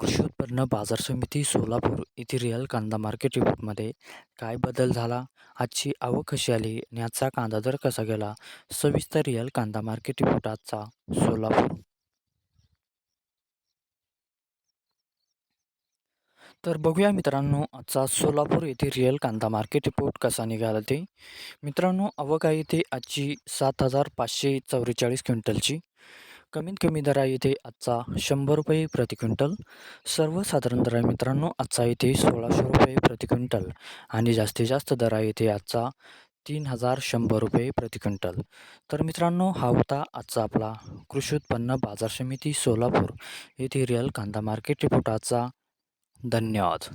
कृषी उत्पन्न बाजार समिती सोलापूर येथे रिअल कांदा मार्केट रिपोर्टमध्ये काय बदल झाला? आजची आवक कशी आली? आणि आजचा कांदा दर कसा गेला? सविस्तर रिअल कांदा मार्केट रिपोर्ट आजचा सोलापूर. तर बघूया मित्रांनो आजचा सोलापूर येथे रिअल कांदा मार्केट रिपोर्ट कसा निघाला ते. मित्रांनो आवक आहे ते आजची सात हजार पाचशे चौवेचाळीस क्विंटलची. कमीत कमी दरा येथे आजचा शंभर रुपये प्रति क्विंटल. सर्वसाधारण दर आहे मित्रांनो आजचा येथे सोळाशे रुपये प्रति क्विंटल आणि जास्तीत जास्त दरा येथे आजचा तीन हजार शंभर रुपये प्रति क्विंटल. तर मित्रांनो हा होता आजचा आपला कृषी उत्पन्न बाजार समिती सोलापूर येथे रिअल कांदा मार्केट रिपोर्ट आजचा धन्यवाद.